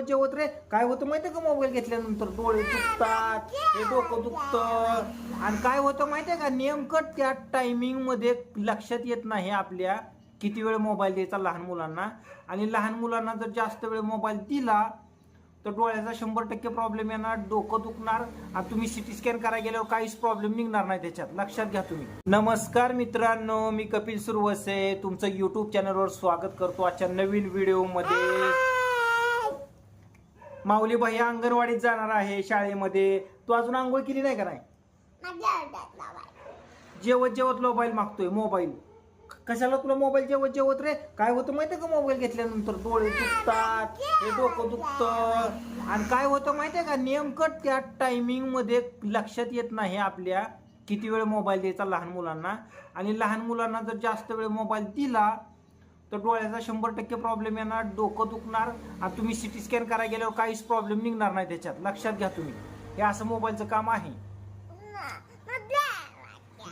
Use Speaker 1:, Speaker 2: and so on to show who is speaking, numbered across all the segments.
Speaker 1: जेवत रे. काय होतं माहितीये का मोबाईल घेतल्यानंतर? डोळे दुखतात हे डोकं दुखतं. आणि काय होतं माहितीये का? नेमकं त्या टायमिंगमध्ये लक्षात येत नाही आपल्या किती वेळ मोबाईल द्यायचा लहान मुलांना. आणि लहान मुलांना जर जास्त वेळ मोबाईल दिला तर डोळ्याचा शंभर टक्के प्रॉब्लेम येणार डोकं दुखणार. आणि तुम्ही सिटी स्कॅन करायला गेल्यावर काहीच प्रॉब्लेम निघणार नाही त्याच्यात. लक्षात घ्या तुम्ही. नमस्कार मित्रांनो मी कपिल सुरवसे. तुमचं युट्यूब चॅनलवर स्वागत करतो आजच्या नवीन व्हिडिओमध्ये माऊली भाई अंगणवाडीत जाणार आहे शाळेमध्ये. तू अजून आंघोळ केली नाही का नाही? जेवत जेवत मोबाईल मागतोय मोबाईल कशाला तुला मोबाईल जेवत जेवत रे? काय होतं माहितीये का मोबाईल घेतल्यानंतर? डोळे दुखतात हे डोकं दुखतं. आणि काय होतं माहितीये का नेमकं त्या टायमिंगमध्ये लक्षात येत नाही आपल्या किती वेळ मोबाईल द्यायचा लहान मुलांना. आणि लहान मुलांना जर जास्त वेळ मोबाईल दिला तर डोळ्याचा शंभर टक्के प्रॉब्लेम येणार डोकं दुखणार आणि तुम्ही सी टी स्कॅन करायला गेल्यावर काहीच प्रॉब्लेम निघणार नाही त्याच्यात. लक्षात घ्या तुम्ही. हे असं मोबाईलचं काम आहे.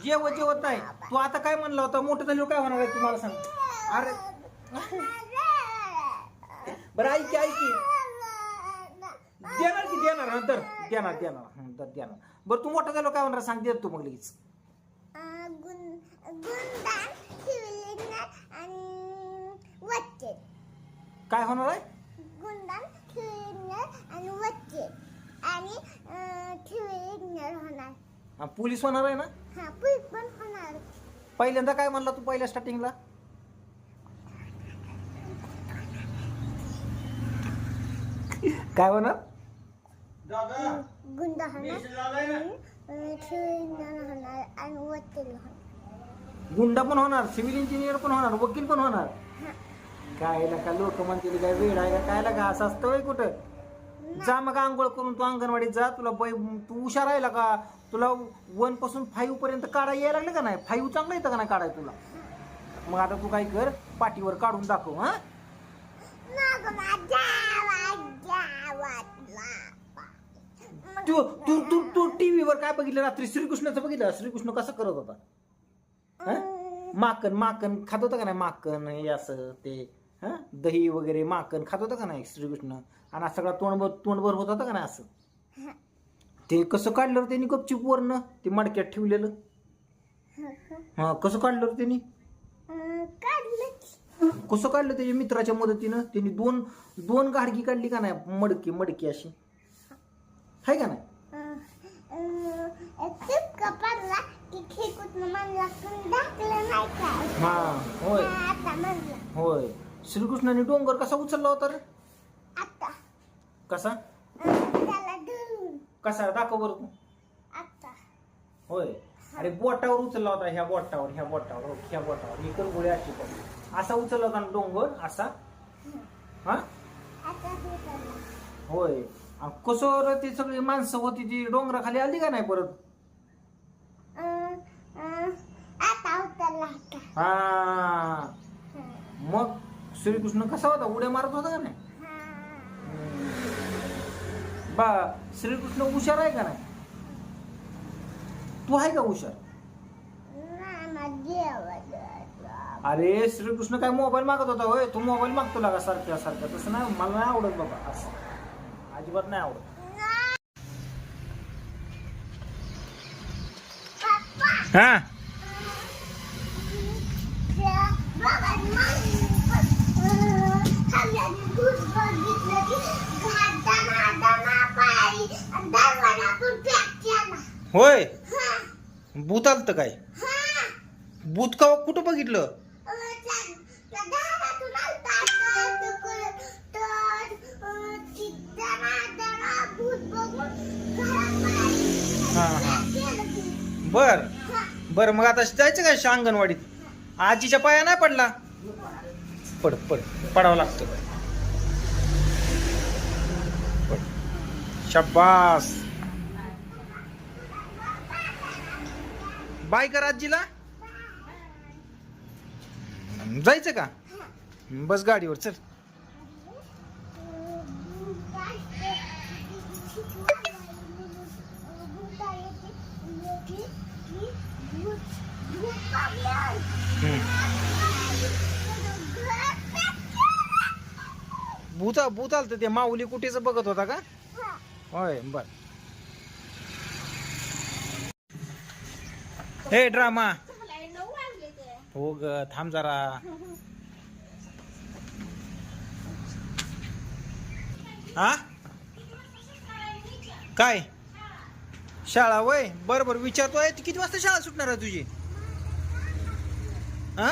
Speaker 1: जेव जेवत नाही. तू आता काय म्हणला होता? मोठं झाल्यावर काय होणार आहे तुम्हाला सांग अरे. बरं ऐक ऐकी की. देणार की देणार? नंतर देणार देणार. नंतर तर देणार. बरं तू मोठं झाल्यावर काय होणार सांग दे तू मग लगेच
Speaker 2: गुंडान शिवलिंगनाथ आणि वच्चे
Speaker 1: काय होणार आहे?
Speaker 2: गुंडान शिवलिंगनाथ आणि वच्चे आणि शिवलिंगनाथ होणार.
Speaker 1: हा, पोलीस होणार आहे ना?
Speaker 2: हा पुढे पण होणार.
Speaker 1: पहिल्यांदा काय म्हणला तू पहिल्या स्टार्टिंगला काय होणार?
Speaker 2: गुंड होणार. आणि शिवलिंगनाथ होणार आणि वच्चे होणार.
Speaker 1: गुंडा पण होणार सिव्हिल इंजिनियर पण होणार वकील पण होणार. काय का लोक म्हणतील काय वेळ आहे का काय लागा असं असतं होय कुठं? जा मग आंघोळ करून तू अंगणवाडीत जा तुला बै तू हुशार राहिला का? तुला वनपासून फाईव्ह पर्यंत काढा यायला लागलं का नाही? फाईव्ह चांगलं येतं का नाही काढाय तुला? मग आता तू काय कर पाठीवर काढून दाखव हा? तू तू तू तू टीव्हीवर काय बघितलं रात्री? श्रीकृष्णाचं बघितलं? श्रीकृष्ण कसं करत होता? माकन माकन खात होता का नाही माकन हे असं ते? हं? दही वगैरे माकन खात होता का नाही श्रीकृष्ण? आणि सगळा तोंडभर तोंडभर होत होता का नाही असं? ते कसं काढलं रे त्यांनी गपचूप वरनं? ते मडक्यात ठेवलेलं. हा कसं काढलं रे त्यांनी? कसं काढलं त्याच्या मित्राच्या मदतीनं? त्यांनी दोन दोन गाडगी काढली का नाही? मडकी मडकी अशी. आहे का नाही? हा होय. होय. श्रीकृष्णाने डोंगर कसा उचलला होता रे?
Speaker 2: आता.
Speaker 1: कसा?
Speaker 2: त्याला धरून.
Speaker 1: कसा? दाखव बरं तू.
Speaker 2: आता.
Speaker 1: होय. अरे बोटावर उचलला होता ह्या बोटावर ह्या बोटावर हो, ह्या बोटावर. इकडे गोळी अशी पण असा उचलला होता ना डोंगर? असा? हा?
Speaker 2: आता.
Speaker 1: होय. आणि कसं रे ती सगळी माणसं होती ती? डोंगराखाली आली का नाही परत?
Speaker 2: अं, अं, आता उतरला आता
Speaker 1: हा श्रीकृष्ण कसा होता? उड्या मारत होता का नाही? बा श्रीकृष्ण हुशार आहे का नाही? तू आहे का हुशार? अरे श्रीकृष्ण काय मोबाईल मागत होता होय? तू मोबाईल मागतो लागा सारख्या सारख्या. तसं नाही मला नाही आवडत बाबा असं. अजिबात नाही आवडत. हा? होय? भूत आलत काय? भूत का कुठं बघितलं? हा हा. बर. बर मग आता जायचं काय अंगणवाडीत? आजीच्या पाया नाही पडला? पड पड. पडावं लागतं. पड. बाय कर आजीला जायचं का बस गाडीवर चल. भूत भूत आलत ते माऊली कुठेच बघत होता का. होय बर हे ड्रामा. हो ग थांब जरा. हा? काय? शाळा वय? बर बर विचारतोय आहे किती वाजता शाळा सुटणार आहे तुझी? हा?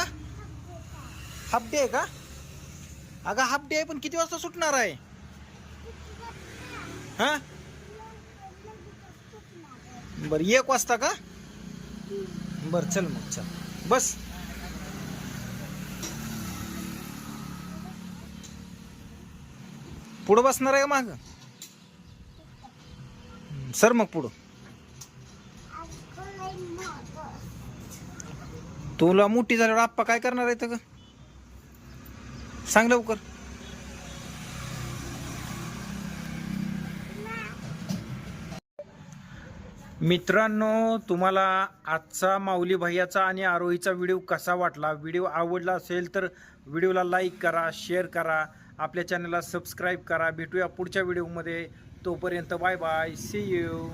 Speaker 1: हाफ डे आहे का? अगं हाफ डे आहे पण किती वाजता सुटणार आहे? हा? बर एक वाजता का? बर चल मग चल. बस. पुढं बसणार आहे का माग? सर मग पुढं. तुला मोठी झाल्यावर आप्पा काय करणार आहे का सांग लवकर. मित्रांनो तुम्हाला आजचा माऊली भैयाचा आणि आरोहीचा व्हिडिओ कसा वाटला? व्हिडिओ आवडला असेल तर व्हिडिओला लाईक करा शेअर करा आपल्या चॅनलला सबस्क्राईब करा. भेटूया पुढच्या व्हिडिओमध्ये. तोपर्यंत बाय बाय. C you